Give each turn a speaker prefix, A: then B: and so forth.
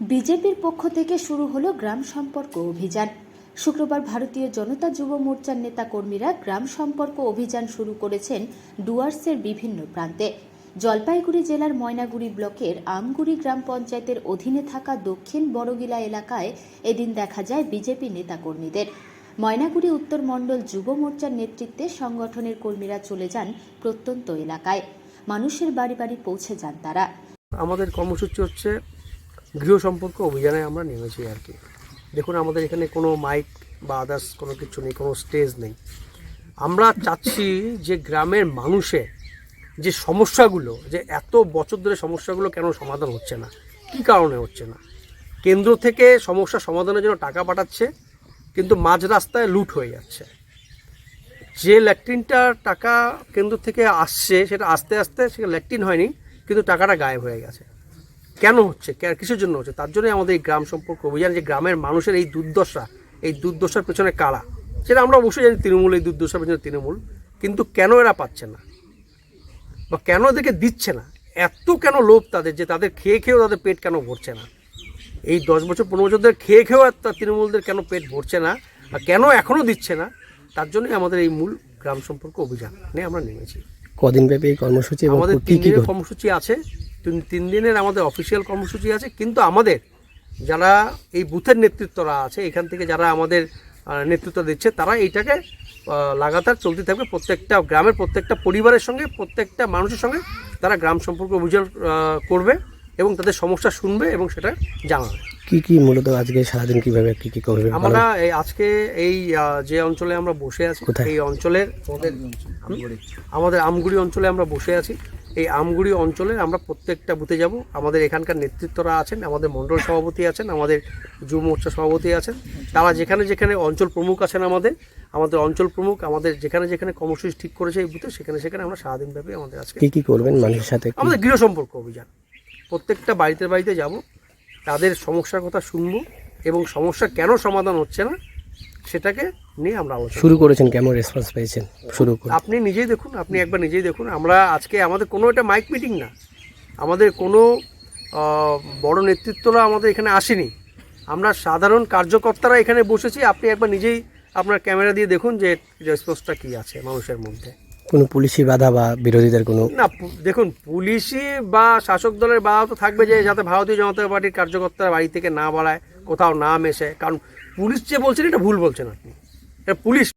A: বিজেপির পক্ষ থেকে শুরু হলো গ্রাম সম্পর্ক অভিযান। শুক্রবার ভারতীয় জনতা যুব মোর্চার নেতা কর্মীরা গ্রাম সম্পর্ক অভিযান শুরু করেছেন ডুয়ার্সের বিভিন্ন প্রান্তে। জলপাইগুড়ি জেলার ময়নাগুড়ি ব্লকের আমগুড়ি গ্রাম পঞ্চায়েতের অধীনে থাকা দক্ষিণ বড়গিলা এলাকায় এদিন দেখা যায় বিজেপি নেতাকর্মীদের। ময়নাগুড়ি উত্তর মণ্ডল যুব মোর্চার নেতৃত্বে সংগঠনের কর্মীরা চলে যান প্রত্যন্ত এলাকায়। মানুষের বাড়ি বাড়ি পৌঁছে যান তারা।
B: আমাদের কর্মসূচি হচ্ছে গৃহ সম্পর্ক অভিযানে আমরা নেমেছি আর কি। দেখুন, আমাদের এখানে কোনো মাইক বা আদার্স কোনো কিছু নেই, কোনো স্টেজ নেই। আমরা চাচ্ছি যে গ্রামের মানুষের যে সমস্যাগুলো, যে এত বছর ধরে সমস্যাগুলো কেন সমাধান হচ্ছে না? কী কারণে হচ্ছে না? কেন্দ্র থেকে সমস্যা সমাধানের জন্য টাকা পাঠাচ্ছে, কিন্তু মাঝ রাস্তায় লুট হয়ে যাচ্ছে। যে ল্যাট্রিনটার টাকা কেন্দ্র থেকে আসছে, সেটা আস্তে আস্তে, সেটা ল্যাট্রিন হয়নি, কিন্তু টাকাটা গায়েব হয়ে গেছে। কেন হচ্ছে? কিসের জন্য হচ্ছে? তার জন্যই আমাদের এই গ্রাম সম্পর্ক অভিযান যে গ্রামের মানুষের এই দুর্দশা এই দুর্দশার পেছনে কারা? সেটা আমরা অবশ্যই জানি তৃণমূল এই দুর্দশার পেছনে তৃণমূল কিন্তু কেন এরা পাচ্ছে না? বা কেন এদেরকে দিচ্ছে না? এত কেন লোভ তাদের যে তাদের খেয়ে খেয়েও তাদের পেট কেন ভরছে না? এই দশ বছর পনেরো বছর ধরে খেয়ে খেয়েও আর তার তৃণমূলদের কেন পেট ভরছে না? আর কেন এখনও দিচ্ছে না? তার জন্যই আমাদের এই মূল গ্রাম সম্পর্ক অভিযান নিয়ে আমরা নেমেছি।
C: কদিন ব্যাপী এই কর্মসূচি
B: আমাদের তিন দিনের কর্মসূচি আছে। তিন তিন দিনের আমাদের অফিসিয়াল কর্মসূচি আছে কিন্তু আমাদের যারা এই বুথের নেতৃত্বরা আছে এখান থেকে যারা আমাদের নেতৃত্ব দিচ্ছে তারা এইটাকে লাগাতার চলতে থাকবে। প্রত্যেকটা গ্রামের প্রত্যেকটা পরিবারের সঙ্গে প্রত্যেকটা মানুষের সঙ্গে তারা গ্রাম সম্পর্ক অভিযান করবে এবং তাদের সমস্যা শুনবে এবং সেটা জানাবে।
C: কি কি মূলত আজকে সারাদিন কীভাবে কি কি করবে
B: আমরা এই আজকে এই যে অঞ্চলে আমরা বসে আছি এই অঞ্চলের আমাদের আমগুড়ি অঞ্চলে আমরা বসে আছি। এই আমগুড়ি অঞ্চলে আমরা প্রত্যেকটা বুথে যাব। আমাদের এখানকার নেতৃত্বরা আছেন আমাদের মণ্ডল সভাপতি আছেন আমাদের যুব মোর্চা সভাপতি আছেন। তারা যেখানে যেখানে অঞ্চল প্রমুখ আছেন আমাদের আমাদের অঞ্চল প্রমুখ আমাদের যেখানে যেখানে কর্মসূচি ঠিক করেছে এই বুথে সেখানে সেখানে আমরা সারাদিন ব্যাপী আমাদের আজকে
C: কী কি করবেন মানুষের সাথে?
B: আমাদের গৃহ সম্পর্ক অভিযান। প্রত্যেকটা বাড়িতে বাড়িতে যাব তাদের সমস্যার কথা শুনব এবং সমস্যা কেন সমাধান হচ্ছে না সেটাকে নিয়ে আমরা আলোচনা
C: শুরু করেছেন কেমন রেসপন্স পেয়েছেন? শুরু করে
B: আপনি নিজেই দেখুন আপনি একবার নিজেই দেখুন। আমরা আজকে আমাদের কোনো এটা মাইক মিটিং না। আমাদের কোনো বড় নেতৃত্বরা আমাদের এখানে আসেনি। আমরা সাধারণ কার্যকর্তারা এখানে বসেছি। আপনি একবার নিজেই আপনার ক্যামেরা দিয়ে দেখুন যে রেসপন্সটা কী আছে মানুষের মধ্যে।
C: কোনো পুলিশি বাধা বা বিরোধীদের কোনো
B: না দেখুন, পুলিশি বা শাসক দলের বাধা তো থাকবে যে যাতে ভারতীয় জনতা পার্টির কার্যকর্তারা বাড়ি থেকে না বাড়ায় কোথাও না মেশে। কারণ পুলিশ যে বলছেন, এটা ভুল বলছেন আপনি। এটা পুলিশ